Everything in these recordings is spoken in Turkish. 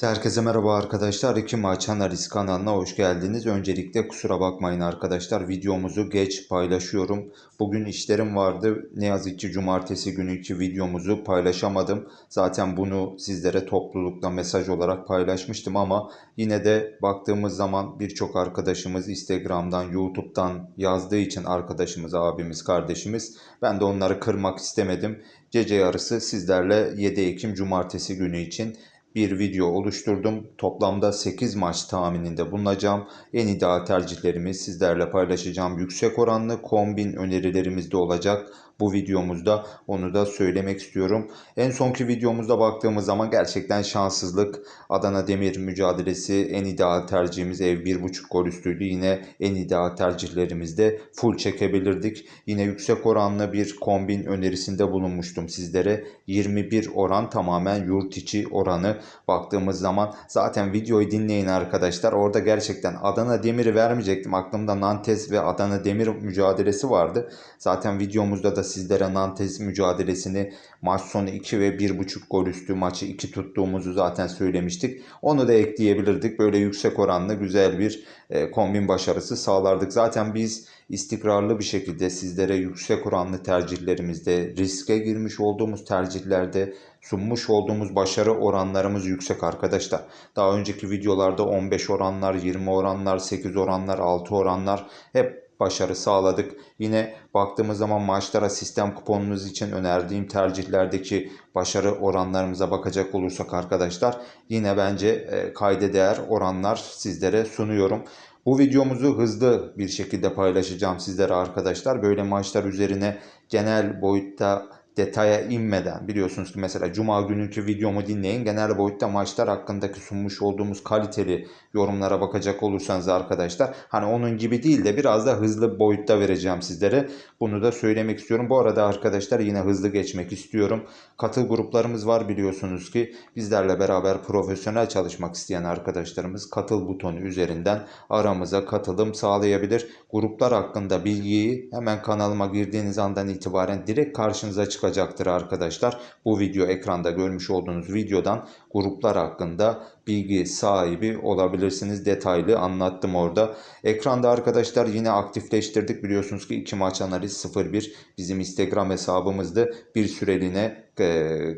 Herkese merhaba arkadaşlar. İki maç analiz kanalına hoş geldiniz. Öncelikle kusura bakmayın arkadaşlar. Videomuzu geç paylaşıyorum. Bugün işlerim vardı. Ne yazık ki cumartesi günkü videomuzu paylaşamadım. Zaten bunu sizlere toplulukta mesaj olarak paylaşmıştım ama yine de baktığımız zaman birçok arkadaşımız Instagram'dan, YouTube'dan yazdığı için arkadaşımız, abimiz, kardeşimiz ben de onları kırmak istemedim. Gece yarısı sizlerle 7 Ekim cumartesi günü için bir video oluşturdum. Toplamda 8 maç tahmininde bulunacağım. En ideal tercihlerimi sizlerle paylaşacağım. Yüksek oranlı kombin önerilerimiz de olacak. Bu videomuzda onu da söylemek istiyorum. En sonki videomuzda baktığımız zaman gerçekten şanssızlık. Adana Demir mücadelesi en ideal tercihimiz ev 1.5 gol üstüydü. Yine en ideal tercihlerimizde full çekebilirdik. Yine yüksek oranlı bir kombin önerisinde bulunmuştum sizlere. 21 oran tamamen yurt içi oranı baktığımız zaman zaten videoyu dinleyin arkadaşlar. Orada gerçekten Adana Demir'i vermeyecektim. Aklımda Nantes ve Adana Demir mücadelesi vardı. Zaten videomuzda da sizlere Nantes mücadelesini maç sonu 2 ve 1.5 gol üstü maçı 2 tuttuğumuzu zaten söylemiştik. Onu da ekleyebilirdik. Böyle yüksek oranlı güzel bir e, kombin başarısı sağlardık. Zaten biz istikrarlı bir şekilde sizlere yüksek oranlı tercihlerimizde riske girmiş olduğumuz tercihlerde sunmuş olduğumuz başarı oranlarımız yüksek arkadaşlar. Daha önceki videolarda 15 oranlar, 20 oranlar, 8 oranlar, 6 oranlar hep başarı sağladık. Yine baktığımız zaman maçlara sistem kuponunuz için önerdiğim tercihlerdeki başarı oranlarımıza bakacak olursak arkadaşlar yine bence e, kayda değer oranlar sizlere sunuyorum. Bu videomuzu hızlı bir şekilde paylaşacağım sizlere arkadaşlar. Böyle maçlar üzerine genel boyutta detaya inmeden biliyorsunuz ki mesela cuma günkü videomu dinleyin. Genel boyutta maçlar hakkındaki sunmuş olduğumuz kaliteli yorumlara bakacak olursanız arkadaşlar hani onun gibi değil de biraz da hızlı boyutta vereceğim sizlere. Bunu da söylemek istiyorum. Bu arada arkadaşlar yine hızlı geçmek istiyorum. Katıl gruplarımız var biliyorsunuz ki bizlerle beraber profesyonel çalışmak isteyen arkadaşlarımız katıl butonu üzerinden aramıza katılım sağlayabilir. Gruplar hakkında bilgiyi hemen kanalıma girdiğiniz andan itibaren direkt karşınıza çıkacaktır arkadaşlar. Bu video ekranda görmüş olduğunuz videodan gruplar hakkında bilgi sahibi olabilirsiniz. Detaylı anlattım orada. Ekranda arkadaşlar yine aktifleştirdik. Biliyorsunuz ki iki maç analiz 01 bizim Instagram hesabımızdı. Bir süreliğine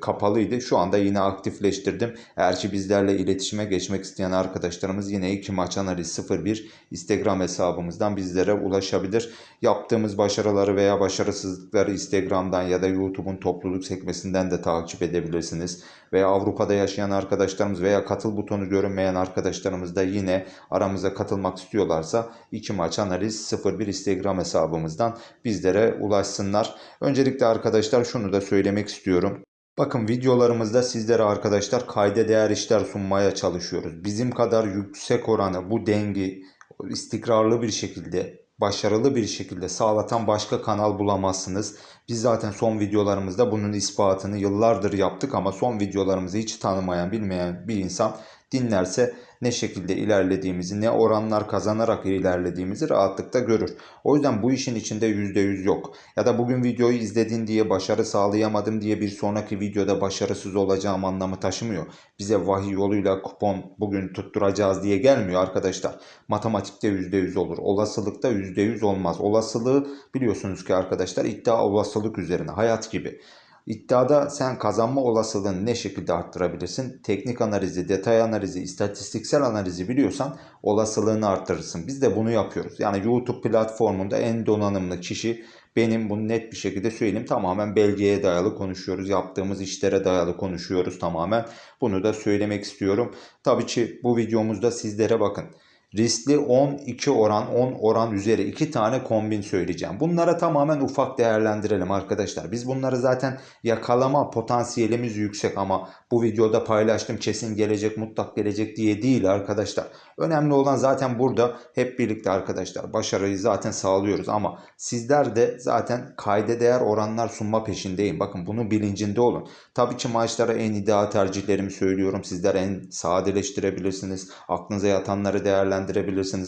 kapalıydı. Şu anda yine aktifleştirdim. Eğer ki bizlerle iletişime geçmek isteyen arkadaşlarımız yine iki maç analiz 01 Instagram hesabımızdan bizlere ulaşabilir. Yaptığımız başarıları veya başarısızlıkları Instagram'dan ya da YouTube'un topluluk sekmesinden de takip edebilirsiniz. Veya Avrupa'da yaşayan arkadaşlarımız veya katıl butonu görünmeyen arkadaşlarımız da yine aramıza katılmak istiyorlarsa iki maç analiz 01 Instagram hesabımızdan bizlere ulaşsınlar. Öncelikle arkadaşlar şunu da söylemek istiyorum. Bakın videolarımızda sizlere arkadaşlar kayda değer işler sunmaya çalışıyoruz. Bizim kadar yüksek oranı bu dengi istikrarlı bir şekilde başarılı bir şekilde sağlatan başka kanal bulamazsınız. Biz zaten son videolarımızda bunun ispatını yıllardır yaptık ama son videolarımızı hiç tanımayan, bilmeyen bir insan dinlerse ne şekilde ilerlediğimizi, ne oranlar kazanarak ilerlediğimizi rahatlıkla görür. O yüzden bu işin içinde %100 yok. Ya da bugün videoyu izledin diye başarı sağlayamadım diye bir sonraki videoda başarısız olacağım anlamı taşımıyor. Bize vahiy yoluyla kupon bugün tutturacağız diye gelmiyor arkadaşlar. Matematikte %100 olur. Olasılıkta %100 olmaz. Olasılığı biliyorsunuz ki arkadaşlar iddia olasılık üzerine hayat gibi. İddiada sen kazanma olasılığını ne şekilde arttırabilirsin? Teknik analizi, detay analizi, istatistiksel analizi biliyorsan olasılığını arttırırsın. Biz de bunu yapıyoruz. Yani YouTube platformunda en donanımlı kişi benim bunu net bir şekilde söyleyeyim. Tamamen belgeye dayalı konuşuyoruz. Yaptığımız işlere dayalı konuşuyoruz tamamen. Bunu da söylemek istiyorum. Tabii ki bu videomuzda sizlere bakın. Riskli 12 oran 10 oran üzeri 2 tane kombin söyleyeceğim. Bunlara tamamen ufak değerlendirelim arkadaşlar. Biz bunları zaten yakalama potansiyelimiz yüksek ama bu videoda paylaştım kesin gelecek mutlak gelecek diye değil arkadaşlar. Önemli olan zaten burada hep birlikte arkadaşlar başarıyı zaten sağlıyoruz ama sizler de zaten kayda değer oranlar sunma peşindeyim. Bakın bunun bilincinde olun. Tabii ki maçlara en ideal tercihlerimi söylüyorum. Sizler en sadeleştirebilirsiniz. Aklınıza yatanları değerlendirebilirsiniz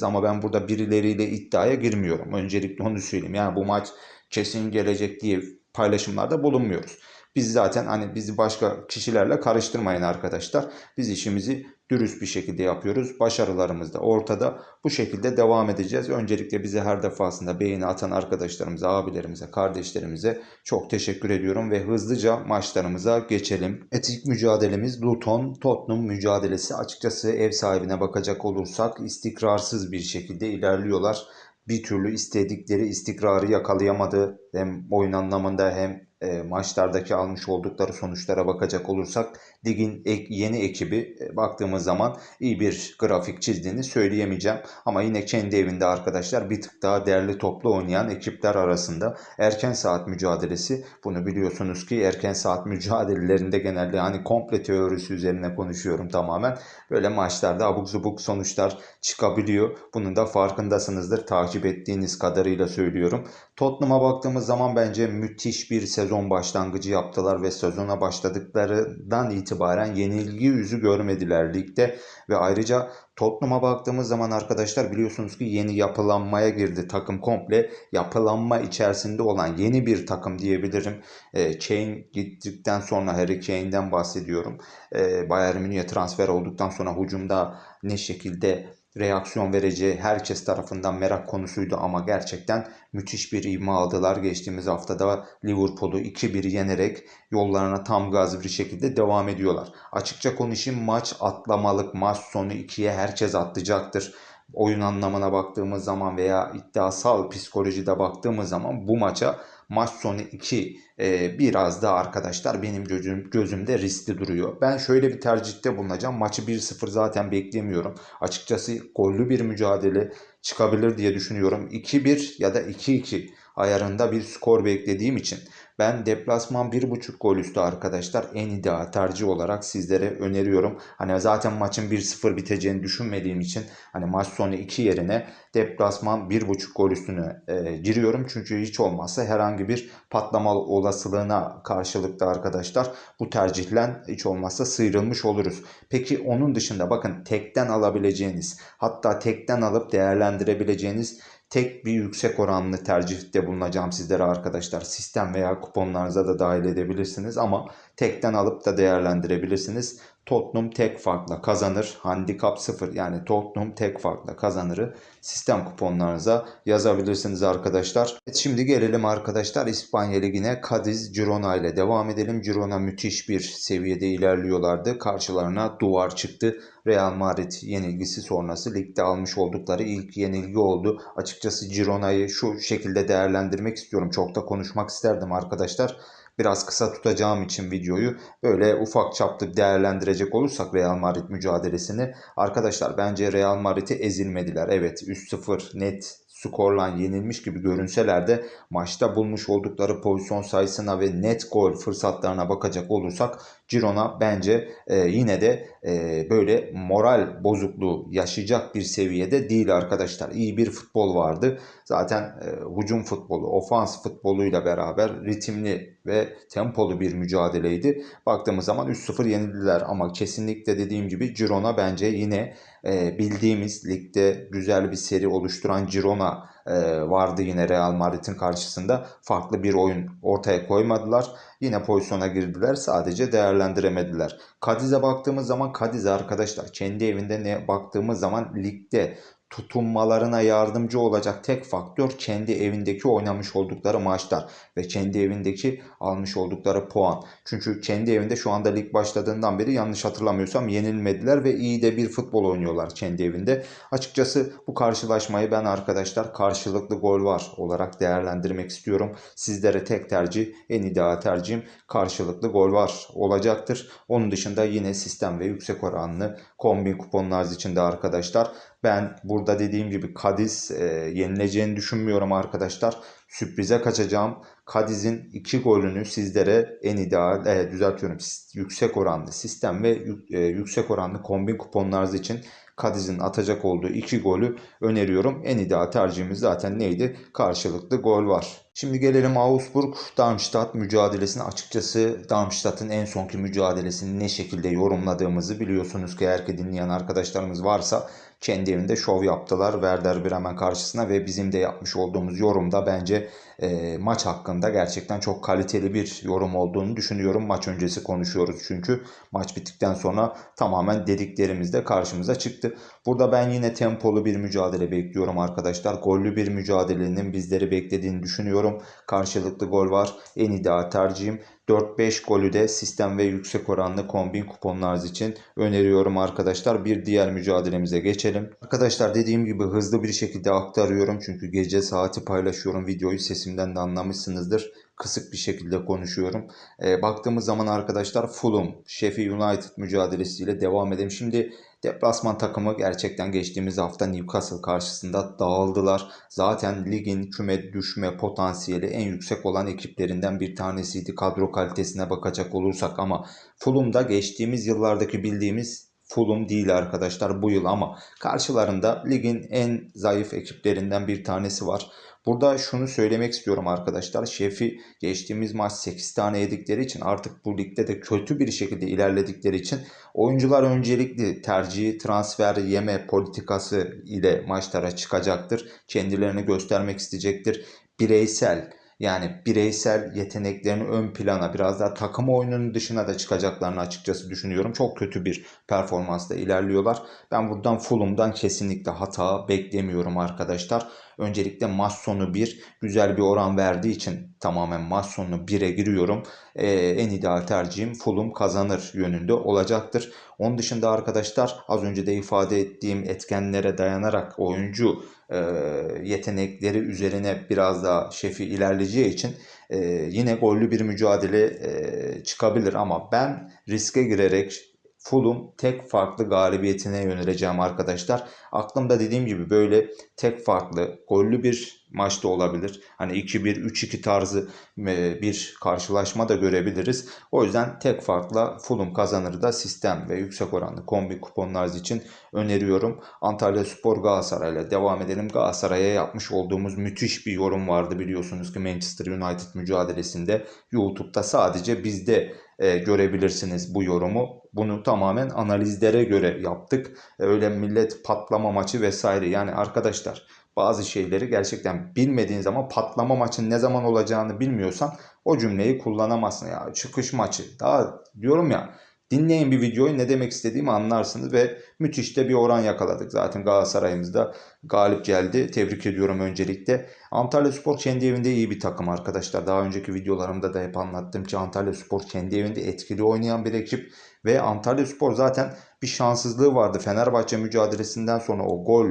ama ben burada birileriyle iddiaya girmiyorum. Öncelikle onu söyleyeyim. Yani bu maç kesin gelecek diye paylaşımlarda bulunmuyoruz. Biz zaten hani bizi başka kişilerle karıştırmayın arkadaşlar. Biz işimizi dürüst bir şekilde yapıyoruz. Başarılarımız da ortada. Bu şekilde devam edeceğiz. Öncelikle bize her defasında beğeni atan arkadaşlarımıza, abilerimize, kardeşlerimize çok teşekkür ediyorum ve hızlıca maçlarımıza geçelim. Etik mücadelemiz Luton Tottenham mücadelesi. Açıkçası ev sahibine bakacak olursak istikrarsız bir şekilde ilerliyorlar. Bir türlü istedikleri istikrarı yakalayamadı. Hem oyun anlamında hem e, maçlardaki almış oldukları sonuçlara bakacak olursak ligin ek, yeni ekibi e, baktığımız zaman iyi bir grafik çizdiğini söyleyemeyeceğim. Ama yine kendi evinde arkadaşlar bir tık daha değerli toplu oynayan ekipler arasında erken saat mücadelesi. Bunu biliyorsunuz ki erken saat mücadelelerinde genelde hani komple teorisi üzerine konuşuyorum tamamen. Böyle maçlarda abuk zubuk sonuçlar çıkabiliyor. Bunun da farkındasınızdır. Takip ettiğiniz kadarıyla söylüyorum. Tottenham'a baktığımız zaman bence müthiş bir sezon başlangıcı yaptılar ve sezona başladıklarından itibaren yenilgi yüzü görmediler ligde ve ayrıca Tottenham'a baktığımız zaman arkadaşlar biliyorsunuz ki yeni yapılanmaya girdi. Takım komple yapılanma içerisinde olan yeni bir takım diyebilirim. E, Kane gittikten sonra Harry Kane'den bahsediyorum. E, Bayern Münih'e transfer olduktan sonra hücumda ne şekilde reaksiyon vereceği herkes tarafından merak konusuydu ama gerçekten müthiş bir ivme aldılar. Geçtiğimiz haftada Liverpool'u 2-1 yenerek yollarına tam gaz bir şekilde devam ediyorlar. Açıkça konuşayım maç atlamalık maç sonu 2'ye herkes atlayacaktır. Oyun anlamına baktığımız zaman veya iddiasal psikolojide baktığımız zaman bu maça maç sonu 2 e, biraz da arkadaşlar benim gözüm, gözümde riskli duruyor. Ben şöyle bir tercihte bulunacağım. Maçı 1-0 zaten beklemiyorum. Açıkçası gollü bir mücadele çıkabilir diye düşünüyorum. 2-1 ya da 2-2 ayarında bir skor beklediğim için ben deplasman 1.5 gol üstü arkadaşlar en ideal tercih olarak sizlere öneriyorum. Hani zaten maçın 1-0 biteceğini düşünmediğim için hani maç sonu 2 yerine deplasman 1.5 gol üstüne e, giriyorum. Çünkü hiç olmazsa herhangi bir patlama olasılığına karşılıklı arkadaşlar bu tercihle hiç olmazsa sıyrılmış oluruz. Peki onun dışında bakın tekten alabileceğiniz hatta tekten alıp değerlendirebileceğiniz tek bir yüksek oranlı tercihte bulunacağım sizlere arkadaşlar. Sistem veya kuponlarınıza da dahil edebilirsiniz ama tekten alıp da değerlendirebilirsiniz. Tottenham tek farkla kazanır. Handikap 0 yani Tottenham tek farkla kazanırı sistem kuponlarınıza yazabilirsiniz arkadaşlar. Evet, şimdi gelelim arkadaşlar İspanya Ligi'ne Cadiz Girona ile devam edelim. Girona müthiş bir seviyede ilerliyorlardı. Karşılarına duvar çıktı. Real Madrid yenilgisi sonrası ligde almış oldukları ilk yenilgi oldu. Açıkçası Girona'yı şu şekilde değerlendirmek istiyorum. Çok da konuşmak isterdim arkadaşlar biraz kısa tutacağım için videoyu böyle ufak çaplı değerlendirecek olursak Real Madrid mücadelesini arkadaşlar bence Real Madrid'i ezilmediler. Evet 3-0 net skorla yenilmiş gibi görünseler de maçta bulmuş oldukları pozisyon sayısına ve net gol fırsatlarına bakacak olursak Girona bence e, yine de e, böyle moral bozukluğu yaşayacak bir seviyede değil arkadaşlar. İyi bir futbol vardı. Zaten e, hücum futbolu, ofans futboluyla beraber ritimli ve tempolu bir mücadeleydi. Baktığımız zaman 3-0 yenildiler ama kesinlikle dediğim gibi Girona bence yine e, bildiğimiz ligde güzel bir seri oluşturan Girona e, vardı yine Real Madrid'in karşısında. Farklı bir oyun ortaya koymadılar. Yine pozisyona girdiler sadece değerlendiremediler. Kadiz'e baktığımız zaman Kadiz arkadaşlar kendi evinde ne baktığımız zaman ligde tutunmalarına yardımcı olacak tek faktör kendi evindeki oynamış oldukları maçlar ve kendi evindeki almış oldukları puan. Çünkü kendi evinde şu anda lig başladığından beri yanlış hatırlamıyorsam yenilmediler ve iyi de bir futbol oynuyorlar kendi evinde. Açıkçası bu karşılaşmayı ben arkadaşlar karşılıklı gol var olarak değerlendirmek istiyorum. Sizlere tek tercih en ideal tercihim karşılıklı gol var olacaktır. Onun dışında yine sistem ve yüksek oranlı kombin kuponlarınız için de arkadaşlar ben burada dediğim gibi Kadiz e, yenileceğini düşünmüyorum arkadaşlar. Sürprize kaçacağım. Kadiz'in iki golünü sizlere en ideal, e, düzeltiyorum yüksek oranlı sistem ve e, yüksek oranlı kombin kuponlarınız için Kadiz'in atacak olduğu iki golü öneriyorum. En ideal tercihimiz zaten neydi? Karşılıklı gol var. Şimdi gelelim Augsburg-Darmstadt mücadelesine. Açıkçası Darmstadt'ın en sonki mücadelesini ne şekilde yorumladığımızı biliyorsunuz ki eğer ki dinleyen arkadaşlarımız varsa kendi evinde şov yaptılar Werder Bremen karşısına ve bizim de yapmış olduğumuz yorumda bence e, maç hakkında gerçekten çok kaliteli bir yorum olduğunu düşünüyorum. Maç öncesi konuşuyoruz çünkü maç bittikten sonra tamamen dediklerimiz de karşımıza çıktı. Burada ben yine tempolu bir mücadele bekliyorum arkadaşlar. Gollü bir mücadelenin bizleri beklediğini düşünüyorum. Karşılıklı gol var. En ideal tercihim 4-5 golü de sistem ve yüksek oranlı kombin kuponlarınız için öneriyorum arkadaşlar. Bir diğer mücadelemize geçelim. Arkadaşlar dediğim gibi hızlı bir şekilde aktarıyorum. Çünkü gece saati paylaşıyorum. Videoyu sesimden de anlamışsınızdır. Kısık bir şekilde konuşuyorum. E, baktığımız zaman arkadaşlar Fulham, Sheffield United mücadelesiyle devam edelim. Şimdi Deplasman takımı gerçekten geçtiğimiz hafta Newcastle karşısında dağıldılar. Zaten ligin küme düşme potansiyeli en yüksek olan ekiplerinden bir tanesiydi kadro kalitesine bakacak olursak ama Fulham'da geçtiğimiz yıllardaki bildiğimiz Fulham değil arkadaşlar bu yıl ama karşılarında ligin en zayıf ekiplerinden bir tanesi var. Burada şunu söylemek istiyorum arkadaşlar. Şefi geçtiğimiz maç 8 tane yedikleri için artık bu ligde de kötü bir şekilde ilerledikleri için oyuncular öncelikli tercihi transfer yeme politikası ile maçlara çıkacaktır. Kendilerini göstermek isteyecektir. Bireysel yani bireysel yeteneklerini ön plana biraz daha takım oyununun dışına da çıkacaklarını açıkçası düşünüyorum. Çok kötü bir performansla ilerliyorlar. Ben buradan Fulham'dan kesinlikle hata beklemiyorum arkadaşlar. Öncelikle maç sonu 1 güzel bir oran verdiği için tamamen maç sonu 1'e giriyorum. Ee, en ideal tercihim Fulham kazanır yönünde olacaktır. Onun dışında arkadaşlar az önce de ifade ettiğim etkenlere dayanarak oyuncu e, yetenekleri üzerine biraz daha şefi ilerleyeceği için e, yine gollü bir mücadele e, çıkabilir ama ben riske girerek Fulham tek farklı galibiyetine yöneleceğim arkadaşlar. Aklımda dediğim gibi böyle tek farklı gollü bir maçta olabilir. Hani 2-1, 3-2 tarzı e, bir karşılaşma da görebiliriz. O yüzden tek farkla Fulham kazanır da sistem ve yüksek oranlı kombi kuponlarınız için öneriyorum. Antalya Spor Galatasaray'la devam edelim. Galatasaray'a yapmış olduğumuz müthiş bir yorum vardı biliyorsunuz ki Manchester United mücadelesinde YouTube'da sadece bizde e, görebilirsiniz bu yorumu. Bunu tamamen analizlere göre yaptık. E, öyle millet patlama maçı vesaire. Yani arkadaşlar bazı şeyleri gerçekten bilmediğin zaman patlama maçın ne zaman olacağını bilmiyorsan o cümleyi kullanamazsın. Ya çıkış maçı. Daha diyorum ya Dinleyin bir videoyu ne demek istediğimi anlarsınız ve müthiş de bir oran yakaladık. Zaten Galatasaray'ımızda galip geldi. Tebrik ediyorum öncelikle. Antalya Spor kendi evinde iyi bir takım arkadaşlar. Daha önceki videolarımda da hep anlattım ki Antalya Spor kendi evinde etkili oynayan bir ekip. Ve Antalya Spor zaten bir şanssızlığı vardı. Fenerbahçe mücadelesinden sonra o gol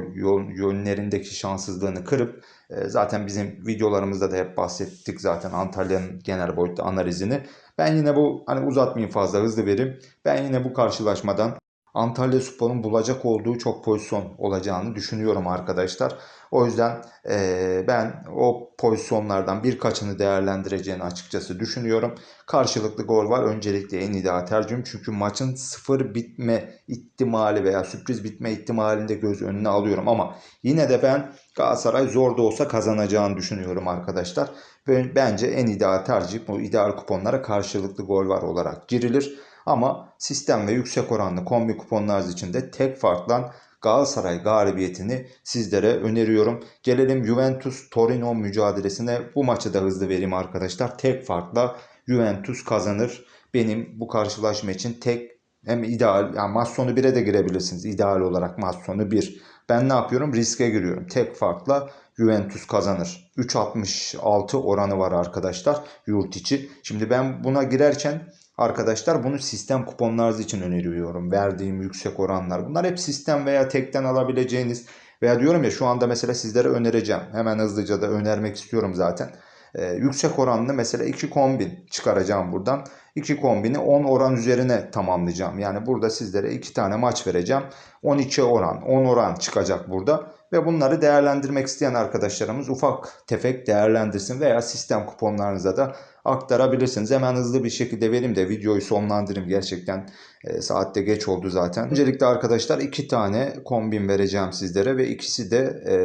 yönlerindeki şanssızlığını kırıp e, zaten bizim videolarımızda da hep bahsettik zaten Antalya'nın genel boyutta analizini. Ben yine bu hani uzatmayayım fazla hızlı vereyim. Ben yine bu karşılaşmadan Antalya Spor'un bulacak olduğu çok pozisyon olacağını düşünüyorum arkadaşlar. O yüzden e, ben o pozisyonlardan birkaçını değerlendireceğini açıkçası düşünüyorum. Karşılıklı gol var. Öncelikle en ideal tercihim. Çünkü maçın sıfır bitme ihtimali veya sürpriz bitme ihtimalinde göz önüne alıyorum. Ama yine de ben Galatasaray zor da olsa kazanacağını düşünüyorum arkadaşlar. Ve bence en ideal tercih bu ideal kuponlara karşılıklı gol var olarak girilir. Ama sistem ve yüksek oranlı kombi kuponlarınız için de tek farkla Galatasaray galibiyetini sizlere öneriyorum. Gelelim Juventus Torino mücadelesine. Bu maçı da hızlı vereyim arkadaşlar. Tek farkla Juventus kazanır. Benim bu karşılaşma için tek hem ideal yani maç sonu 1'e de girebilirsiniz. İdeal olarak maç sonu 1. Ben ne yapıyorum? Riske giriyorum. Tek farkla Juventus kazanır. 3.66 oranı var arkadaşlar yurt içi. Şimdi ben buna girerken Arkadaşlar bunu sistem kuponlarınız için öneriyorum. Verdiğim yüksek oranlar. Bunlar hep sistem veya tekten alabileceğiniz veya diyorum ya şu anda mesela sizlere önereceğim. Hemen hızlıca da önermek istiyorum zaten. Ee, yüksek oranlı mesela iki kombin çıkaracağım buradan. İki kombini 10 oran üzerine tamamlayacağım. Yani burada sizlere iki tane maç vereceğim. 12 oran, 10 oran çıkacak burada. Ve bunları değerlendirmek isteyen arkadaşlarımız ufak tefek değerlendirsin veya sistem kuponlarınıza da aktarabilirsiniz. Hemen hızlı bir şekilde vereyim de videoyu sonlandırayım. Gerçekten e, saatte geç oldu zaten. Öncelikle arkadaşlar iki tane kombin vereceğim sizlere ve ikisi de e,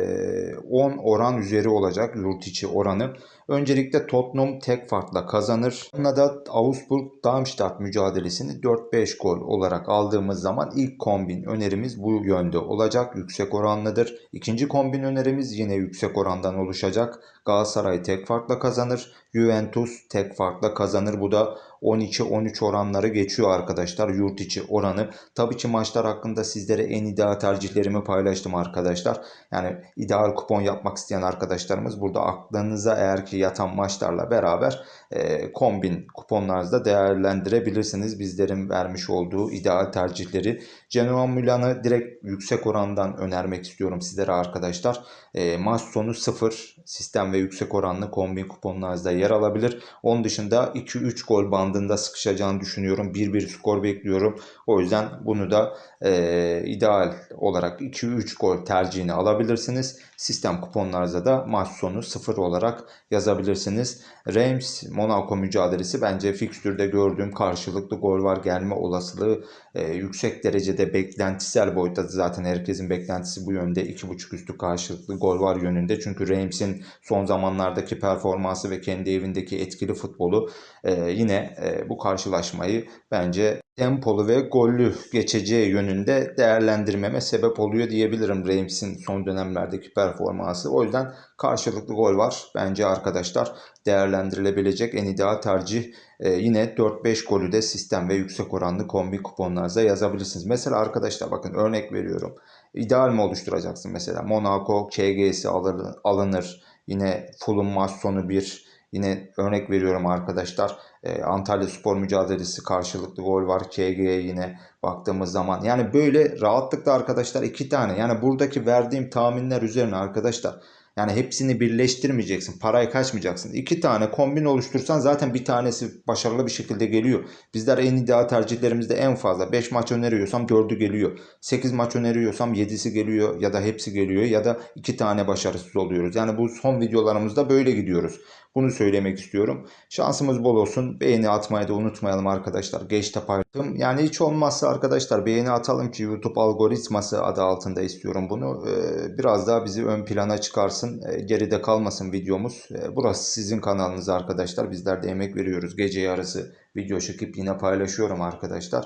10 oran üzeri olacak yurt içi oranı. Öncelikle Tottenham tek farkla kazanır. Buna da Augsburg-Darmstadt mücadelesini 4-5 gol olarak aldığımız zaman ilk kombin önerimiz bu yönde olacak. Yüksek oranlıdır. İkinci kombin önerimiz yine yüksek orandan oluşacak. Galatasaray tek farkla kazanır. Juventus tek farkla kazanır. Bu da 12-13 oranları geçiyor arkadaşlar yurt içi oranı. Tabii ki maçlar hakkında sizlere en ideal tercihlerimi paylaştım arkadaşlar. Yani ideal kupon yapmak isteyen arkadaşlarımız burada aklınıza eğer ki yatan maçlarla beraber e, kombin kuponlarınızda değerlendirebilirsiniz. Bizlerin vermiş olduğu ideal tercihleri. Genoa Milan'ı direkt yüksek orandan önermek istiyorum sizlere arkadaşlar. E, maç sonu 0 sistem ve yüksek oranlı kombin kuponlarınızda yer alabilir. Onun dışında 2-3 gol bandında sıkışacağını düşünüyorum. 1-1 skor bekliyorum. O yüzden bunu da e, ideal olarak 2-3 gol tercihini alabilirsiniz. Sistem kuponlarınızda da maç sonu 0 olarak yazabilirsiniz. Reims Monaco mücadelesi bence fikstürde gördüğüm karşılıklı gol var gelme olasılığı e, yüksek derecede beklentisel boyutta zaten herkesin beklentisi bu yönde 2.5 üstü karşılıklı gol var yönünde. Çünkü Reims'in son zamanlardaki performansı ve kendi evindeki etkili futbolu e, yine e, bu karşılaşmayı bence tempolu ve gollü geçeceği yönünde değerlendirmeme sebep oluyor diyebilirim Reims'in son dönemlerdeki performansı. O yüzden karşılıklı gol var. Bence arkadaşlar değerlendirilebilecek en ideal tercih ee, yine 4-5 golü de sistem ve yüksek oranlı kombi kuponlarınıza yazabilirsiniz. Mesela arkadaşlar bakın örnek veriyorum. İdeal mi oluşturacaksın mesela? Monaco KG'si alır, alınır. Yine Fulham maç sonu 1 Yine örnek veriyorum arkadaşlar. E, Antalya Spor mücadelesi karşılıklı gol var. KG'ye yine baktığımız zaman. Yani böyle rahatlıkla arkadaşlar iki tane. Yani buradaki verdiğim tahminler üzerine arkadaşlar. Yani hepsini birleştirmeyeceksin. Parayı kaçmayacaksın. İki tane kombin oluştursan zaten bir tanesi başarılı bir şekilde geliyor. Bizler en ideal tercihlerimizde en fazla 5 maç öneriyorsam 4'ü geliyor. 8 maç öneriyorsam 7'si geliyor ya da hepsi geliyor ya da 2 tane başarısız oluyoruz. Yani bu son videolarımızda böyle gidiyoruz. Bunu söylemek istiyorum. Şansımız bol olsun. Beğeni atmayı da unutmayalım arkadaşlar. Geç de paylaştım. Yani hiç olmazsa arkadaşlar beğeni atalım ki YouTube algoritması adı altında istiyorum bunu. Ee, biraz daha bizi ön plana çıkarsın. Ee, geride kalmasın videomuz. Ee, burası sizin kanalınız arkadaşlar. Bizler de emek veriyoruz. Gece yarısı video çekip yine paylaşıyorum arkadaşlar.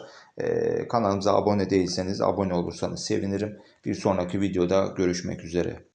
Kanalımıza abone değilseniz abone olursanız sevinirim. Bir sonraki videoda görüşmek üzere.